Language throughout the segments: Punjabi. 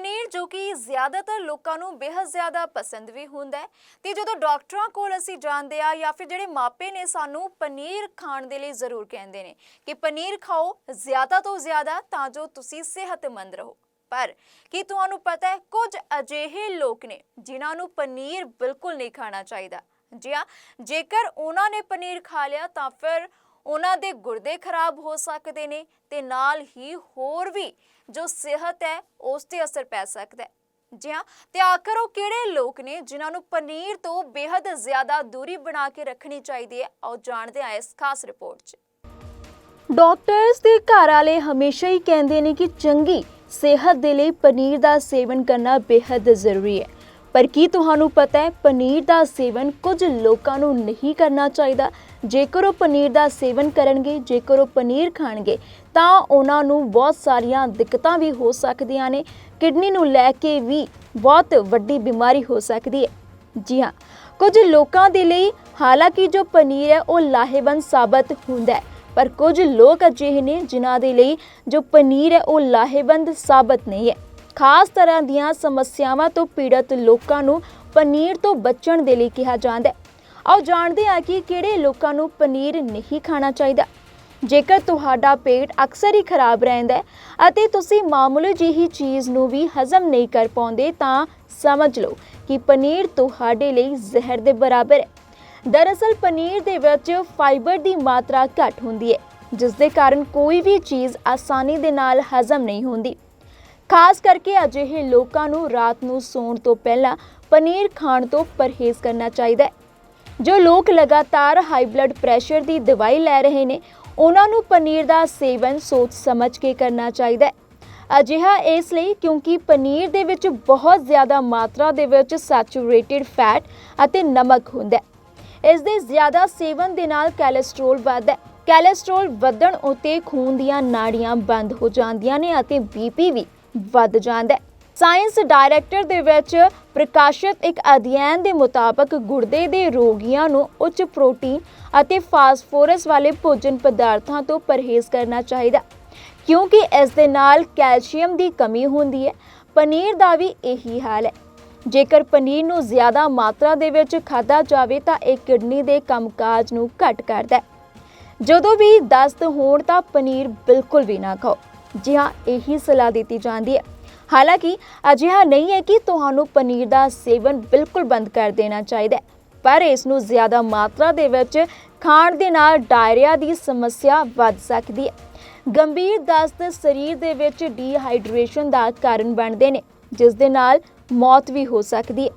ਪਨੀਰ ਜੋ ਕਿ ਜ਼ਿਆਦਾਤਰ ਲੋਕਾਂ ਨੂੰ ਬੇहद ਜ਼ਿਆਦਾ ਪਸੰਦ ਵੀ ਹੁੰਦਾ ਹੈ। ਤੇ ਜਦੋਂ ਡਾਕਟਰਾਂ ਕੋਲ ਅਸੀਂ ਜਾਂਦੇ ਆ ਜਾਂ ਫਿਰ ਜਿਹੜੇ ਮਾਪੇ ਨੇ ਸਾਨੂੰ ਪਨੀਰ ਖਾਣ ਦੇ ਲਈ ਜ਼ਰੂਰ ਕਹਿੰਦੇ ਨੇ ਕਿ ਪਨੀਰ ਖਾਓ ਜ਼ਿਆਦਾ ਤੋਂ ਜ਼ਿਆਦਾ ਤਾਂ ਜੋ ਤੁਸੀਂ ਸਿਹਤਮੰਦ ਰਹੋ। ਪਰ ਕੀ ਤੁਹਾਨੂੰ ਪਤਾ ਹੈ, ਕੁਝ ਅਜਿਹੇ ਲੋਕ ਨੇ ਜਿਨ੍ਹਾਂ ਨੂੰ ਪਨੀਰ ਬਿਲਕੁਲ ਨਹੀਂ ਖਾਣਾ ਚਾਹੀਦਾ। ਜੀ ਹਾਂ, ਜੇਕਰ ਉਹਨਾਂ ਨੇ ਪਨੀਰ ਖਾ ਲਿਆ ਤਾਂ ਫਿਰ ਉਹਨਾਂ ਦੇ ਗੁਰਦੇ ਖਰਾਬ ਹੋ ਸਕਦੇ ਨੇ ਤੇ ਨਾਲ ਹੀ ਹੋਰ ਵੀ ਜੋ ਸਿਹਤ ਹੈ, ਉਸ ਤੇ ਅਸਰ ਪੈ ਸਕਦਾ ਹੈ। ਜੀ ਹਾਂ, ਤੇ ਆਖਰ ਉਹ ਕਿਹੜੇ ਲੋਕ ਨੇ ਜਿਨ੍ਹਾਂ ਨੂੰ ਪਨੀਰ ਤੋਂ ਬੇहद ਜ਼ਿਆਦਾ ਦੂਰੀ ਬਣਾ ਕੇ ਰੱਖਣੀ ਚਾਹੀਦੀ ਹੈ? ਉਹ ਜਾਣਦੇ ਹਾਂ ਇਸ ਖਾਸ ਰਿਪੋਰਟ 'ਚ। ਡਾਕਟਰਸ ਦੇ ਘਰ ਵਾਲੇ ਹਮੇਸ਼ਾ ਹੀ ਕਹਿੰਦੇ ਨੇ ਕਿ ਚੰਗੀ ਸਿਹਤ ਦੇ ਲਈ ਪਨੀਰ ਦਾ ਸੇਵਨ ਕਰਨਾ ਬੇहद ਜ਼ਰੂਰੀ ਹੈ। ਪਰ ਕੀ ਤੁਹਾਨੂੰ ਪਤਾ ਹੈ, ਪਨੀਰ ਦਾ ਸੇਵਨ ਕੁਝ ਲੋਕਾਂ ਨੂੰ ਨਹੀਂ ਕਰਨਾ ਚਾਹੀਦਾ। ਜੇਕਰ ਉਹ ਪਨੀਰ ਦਾ ਸੇਵਨ ਕਰਨਗੇ, ਜੇਕਰ ਉਹ ਪਨੀਰ ਖਾਣਗੇ, ਤਾਂ ਉਹਨਾਂ ਨੂੰ ਬਹੁਤ ਸਾਰੀਆਂ ਦਿੱਕਤਾਂ ਵੀ ਹੋ ਸਕਦੀਆਂ ਨੇ। ਕਿਡਨੀ ਨੂੰ ਲੈ ਕੇ ਵੀ ਬਹੁਤ ਵੱਡੀ ਬਿਮਾਰੀ ਹੋ ਸਕਦੀ ਹੈ। ਜੀ ਹਾਂ, ਕੁਝ ਲੋਕਾਂ ਦੇ ਲਈ ਹਾਲਾਂਕਿ ਜੋ ਪਨੀਰ ਹੈ, ਉਹ ਲਾਹੇਵੰਦ ਸਾਬਤ ਹੁੰਦਾ ਹੈ, ਪਰ ਕੁਝ ਲੋਕ ਅਜਿਹੇ ਨੇ ਜਿਨ੍ਹਾਂ ਦੇ ਲਈ ਜੋ ਪਨੀਰ ਹੈ, ਉਹ ਲਾਹੇਵੰਦ ਸਾਬਤ ਨਹੀਂ ਹੈ। ਖਾਸ ਤਰ੍ਹਾਂ ਦੀਆਂ ਸਮੱਸਿਆਵਾਂ ਤੋਂ ਪੀੜਤ ਲੋਕਾਂ ਨੂੰ ਪਨੀਰ ਤੋਂ ਬਚਣ ਦੇ ਲਈ ਕਿਹਾ ਜਾਂਦਾ ਹੈ। ਆਓ ਜਾਣਦੇ ਹਾਂ ਕਿ ਕਿਹੜੇ ਲੋਕਾਂ ਨੂੰ ਪਨੀਰ ਨਹੀਂ ਖਾਣਾ ਚਾਹੀਦਾ। ਜੇਕਰ ਤੁਹਾਡਾ ਪੇਟ ਅਕਸਰ ਹੀ ਖਰਾਬ ਰਹਿੰਦਾ ਹੈ ਅਤੇ ਤੁਸੀਂ ਮਾਮੂਲੀ ਜਿਹੀ ਚੀਜ਼ ਨੂੰ ਵੀ ਹਜ਼ਮ ਨਹੀਂ ਕਰ ਪਾਉਂਦੇ ਤਾਂ ਸਮਝ ਲਓ ਕਿ ਪਨੀਰ ਤੁਹਾਡੇ ਲਈ ਜ਼ਹਿਰ ਦੇ ਬਰਾਬਰ ਹੈ। ਦਰਅਸਲ ਪਨੀਰ ਦੇ ਵਿੱਚ ਫਾਈਬਰ ਦੀ ਮਾਤਰਾ ਘੱਟ ਹੁੰਦੀ ਹੈ, ਜਿਸ ਦੇ ਕਾਰਨ ਕੋਈ ਵੀ ਚੀਜ਼ ਆਸਾਨੀ ਦੇ ਨਾਲ ਹਜ਼ਮ ਨਹੀਂ ਹੁੰਦੀ। ਖਾਸ ਕਰਕੇ ਅਜਿਹੇ ਲੋਕਾਂ ਨੂੰ ਰਾਤ ਨੂੰ ਸੌਣ ਤੋਂ ਪਹਿਲਾਂ ਪਨੀਰ ਖਾਣ ਤੋਂ ਪਰਹੇਜ਼ ਕਰਨਾ ਚਾਹੀਦਾ ਹੈ। ਜੋ ਲੋਕ ਲਗਾਤਾਰ ਹਾਈ ਬਲੱਡ ਪ੍ਰੈਸ਼ਰ ਦੀ ਦਵਾਈ ਲੈ ਰਹੇ ਨੇ, ਉਹਨਾਂ ਨੂੰ ਪਨੀਰ ਦਾ ਸੇਵਨ ਸੋਚ ਸਮਝ ਕੇ ਕਰਨਾ ਚਾਹੀਦਾ ਹੈ। ਅਜਿਹਾ ਇਸ ਲਈ ਕਿਉਂਕਿ ਪਨੀਰ ਦੇ ਵਿੱਚ ਬਹੁਤ ਜ਼ਿਆਦਾ ਮਾਤਰਾ ਦੇ ਵਿੱਚ ਸੈਚੂਰੇਟਿਡ ਫੈਟ ਅਤੇ ਨਮਕ ਹੁੰਦਾ ਹੈ। ਇਸ ਦੇ ਜ਼ਿਆਦਾ ਸੇਵਨ ਦੇ ਨਾਲ ਕੋਲੇਸਟ੍ਰੋਲ ਵੱਧਦਾ ਹੈ। ਕੋਲੇਸਟ੍ਰੋਲ ਵਧਣ ਉਤੇ ਖੂਨ ਦੀਆਂ ਨਾੜੀਆਂ ਬੰਦ ਹੋ ਜਾਂਦੀਆਂ ਨੇ ਅਤੇ ਬੀਪੀ ਵੀ ਵੱਧ ਜਾਂਦਾ ਹੈ। ਸਾਇੰਸ ਡਾਇਰੈਕਟਰ ਦੇ ਵਿੱਚ ਪ੍ਰਕਾਸ਼ਿਤ ਇੱਕ ਅਧਿਐਨ ਦੇ ਮੁਤਾਬਕ ਗੁਰਦੇ ਦੇ ਰੋਗੀਆਂ ਨੂੰ ਉੱਚ ਪ੍ਰੋਟੀਨ ਅਤੇ ਫਾਸਫੋਰਸ ਵਾਲੇ ਭੋਜਨ ਪਦਾਰਥਾਂ ਤੋਂ ਪਰਹੇਜ਼ ਕਰਨਾ ਚਾਹੀਦਾ ਕਿਉਂਕਿ ਇਸ ਦੇ ਨਾਲ ਕੈਲਸ਼ੀਅਮ ਦੀ ਕਮੀ ਹੁੰਦੀ ਹੈ। ਪਨੀਰ ਦਾ ਵੀ ਇਹੀ ਹਾਲ ਹੈ। ਜੇਕਰ ਪਨੀਰ ਨੂੰ ਜ਼ਿਆਦਾ ਮਾਤਰਾ ਦੇ ਵਿੱਚ ਖਾਧਾ ਜਾਵੇ ਤਾਂ ਇਹ ਕਿਡਨੀ ਦੇ ਕੰਮਕਾਜ ਨੂੰ ਘੱਟ ਕਰਦਾ ਹੈ। ਜਦੋਂ ਵੀ ਦਸਤ ਹੋਣ ਤਾਂ ਪਨੀਰ ਬਿਲਕੁਲ ਵੀ ਨਾ ਖਾਓ। ਜੀ ਹਾਂ ਇਹੀ ਸਲਾਹ ਦਿੱਤੀ ਜਾਂਦੀ ਹੈ। ਹਾਲਾਂਕਿ, ਅਜਿਹਾ ਨਹੀਂ ਹੈ ਕਿ ਤੁਹਾਨੂੰ ਪਨੀਰ ਦਾ ਸੇਵਨ ਬਿਲਕੁਲ ਬੰਦ ਕਰ ਦੇਣਾ ਚਾਹੀਦਾ ਹੈ, ਪਰ ਇਸ ਨੂੰ ਜ਼ਿਆਦਾ ਮਾਤਰਾ ਦੇ ਵਿੱਚ ਖਾਣ ਦੇ ਨਾਲ ਡਾਇਰੀਆ ਦੀ ਸਮੱਸਿਆ ਵੱਧ ਸਕਦੀ ਹੈ। ਗੰਭੀਰ ਦਸਤ ਸਰੀਰ ਦੇ ਵਿੱਚ ਡੀਹਾਈਡਰੇਸ਼ਨ ਦਾ ਕਾਰਨ ਬਣਦੇ ਨੇ, ਜਿਸ ਦੇ ਨਾਲ ਮੌਤ ਵੀ ਹੋ ਸਕਦੀ ਹੈ।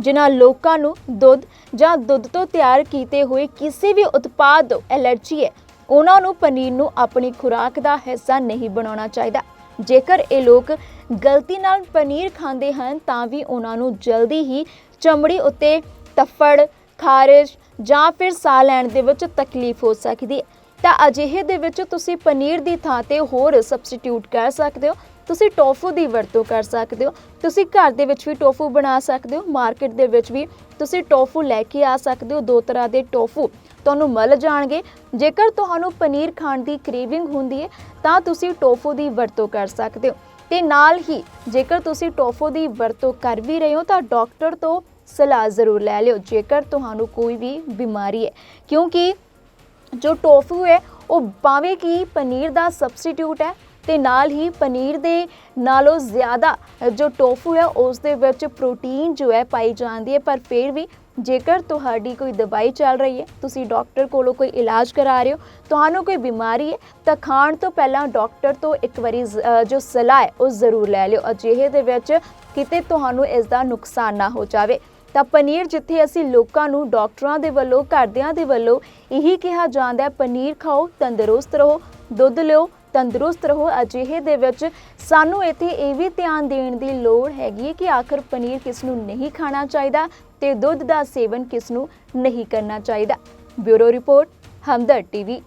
ਜਿਨ੍ਹਾਂ ਲੋਕਾਂ ਨੂੰ ਦੁੱਧ ਜਾਂ ਦੁੱਧ ਤੋਂ ਤਿਆਰ ਕੀਤੇ ਹੋਏ ਕਿਸੇ ਵੀ ਉਤਪਾਦ ਤੋਂ ਐਲਰਜੀ ਹੈ ਉਹਨਾਂ ਨੂੰ ਪਨੀਰ ਨੂੰ ਆਪਣੀ ਖੁਰਾਕ ਦਾ ਹਿੱਸਾ ਨਹੀਂ ਬਣਾਉਣਾ ਚਾਹੀਦਾ। ਜੇਕਰ ਇਹ ਲੋਕ ਗਲਤੀ ਨਾਲ ਪਨੀਰ ਖਾਂਦੇ ਹਨ, ਤਾਂ ਵੀ ਉਹਨਾਂ ਨੂੰ ਜਲਦੀ ਹੀ ਚਮੜੀ ਉੱਤੇ ਤਫੜ, ਖਾਰਿਸ਼ ਜਾਂ ਫਿਰ ਸਾਹ ਲੈਣ ਦੇ ਵਿੱਚ ਤਕਲੀਫ ਹੋ ਸਕਦੀ ਹੈ। ਤਾਂ ਅਜਿਹੇ ਦੇ ਵਿੱਚ ਤੁਸੀਂ ਪਨੀਰ ਦੀ ਥਾਂ ਤੇ ਹੋਰ ਸਬਸਟੀਟਿਊਟ ਕਰ ਸਕਦੇ ਹੋ। ਤੁਸੀਂ ਟੋਫੂ ਦੀ ਵਰਤੋਂ ਕਰ ਸਕਦੇ ਹੋ। ਤੁਸੀਂ ਘਰ ਦੇ ਵਿੱਚ ਵੀ ਟੋਫੂ ਬਣਾ ਸਕਦੇ ਹੋ। ਮਾਰਕੀਟ ਦੇ ਵਿੱਚ ਵੀ ਤੁਸੀਂ ਟੋਫੂ ਲੈ ਕੇ ਆ ਸਕਦੇ ਹੋ। ਦੋ ਤਰ੍ਹਾਂ ਦੇ ਟੋਫੂ। ਤੁਹਾਨੂੰ ਮਿਲ ਜਾਣਗੇ। ਜੇਕਰ ਤੁਹਾਨੂੰ ਪਨੀਰ ਖਾਣ ਦੀ ਕ੍ਰੇਵਿੰਗ ਹੁੰਦੀ ਹੈ, ਤਾਂ ਤੁਸੀਂ ਟੋਫੂ ਦੀ ਵਰਤੋਂ ਕਰ ਸਕਦੇ ਹੋ। ਤੇ ਨਾਲ ਹੀ, ਜੇਕਰ ਤੁਸੀਂ ਟੋਫੂ ਦੀ ਵਰਤੋਂ ਕਰ ਵੀ ਰਹੇ ਹੋ, ਤਾਂ ਡਾਕਟਰ ਤੋਂ ਸਲਾਹ ਜ਼ਰੂਰ ਲੈ ਲਿਓ, ਜੇਕਰ ਤੁਹਾਨੂੰ ਕੋਈ ਵੀ ਬਿਮਾਰੀ ਹੈ। ਕਿਉਂਕਿ ਜੋ ਟੋਫੂ ਹੈ, ਉਹ ਭਾਵੇਂ ਕਿ ਪਨੀਰ ਦਾ ਸਬਸਟੀਟਿਊਟ ਹੈ, ਤੇ ਨਾਲ ਹੀ ਪਨੀਰ ਦੇ ਨਾਲੋਂ ਜ਼ਿਆਦਾ ਜੋ ਟੋਫੂ ਹੈ, ਉਸ ਦੇ ਵਿੱਚ ਪ੍ਰੋਟੀਨ ਜੋ ਹੈ ਪਾਈ ਜਾਂਦੀ ਹੈ, ਪਰ ਫਿਰ ਵੀ ਜੇਕਰ ਤੁਹਾਡੀ ਕੋਈ ਦਵਾਈ ਚੱਲ ਰਹੀ ਹੈ, ਤੁਸੀਂ ਡਾਕਟਰ ਕੋਲੋਂ ਕੋਈ ਇਲਾਜ ਕਰਾ ਰਹੇ ਹੋ, ਤੁਹਾਨੂੰ ਕੋਈ ਬਿਮਾਰੀ ਹੈ, ਤਾਂ ਖਾਣ ਤੋਂ ਪਹਿਲਾਂ ਡਾਕਟਰ ਤੋਂ ਇੱਕ ਵਾਰੀ ਜੋ ਸਲਾਹ ਹੈ, ਉਹ ਜ਼ਰੂਰ ਲੈ ਲਿਓ। ਅਜਿਹੇ ਦੇ ਵਿੱਚ ਕਿਤੇ ਤੁਹਾਨੂੰ ਇਸ ਦਾ ਨੁਕਸਾਨ ਨਾ ਹੋ ਜਾਵੇ। ਤਾਂ ਪਨੀਰ ਜਿੱਥੇ ਅਸੀਂ ਲੋਕਾਂ ਨੂੰ, ਡਾਕਟਰਾਂ ਦੇ ਵੱਲੋਂ, ਘਰਦਿਆਂ ਦੇ ਵੱਲੋਂ ਇਹੀ ਕਿਹਾ ਜਾਂਦਾ ਹੈ, ਪਨੀਰ ਖਾਓ, ਤੰਦਰੁਸਤ ਰਹੋ, ਦੁੱਧ ਲਿਓ, ਤੰਦਰੁਸਤ ਰਹੋ। ਅਜਿਹੇ ਦੇ ਵਿੱਚ ਸਾਨੂੰ ਇੱਥੇ ਇਹ ਵੀ ਧਿਆਨ ਦੇਣ ਦੀ ਲੋੜ ਹੈਗੀ ਹੈ ਕਿ ਆਖਰ ਪਨੀਰ ਕਿਸ ਨੂੰ ਨਹੀਂ ਖਾਣਾ ਚਾਹੀਦਾ ਤੇ ਦੁੱਧ ਦਾ ਸੇਵਨ ਕਿਸ ਨੂੰ ਨਹੀਂ ਕਰਨਾ ਚਾਹੀਦਾ। Bureau report Hamdard TV.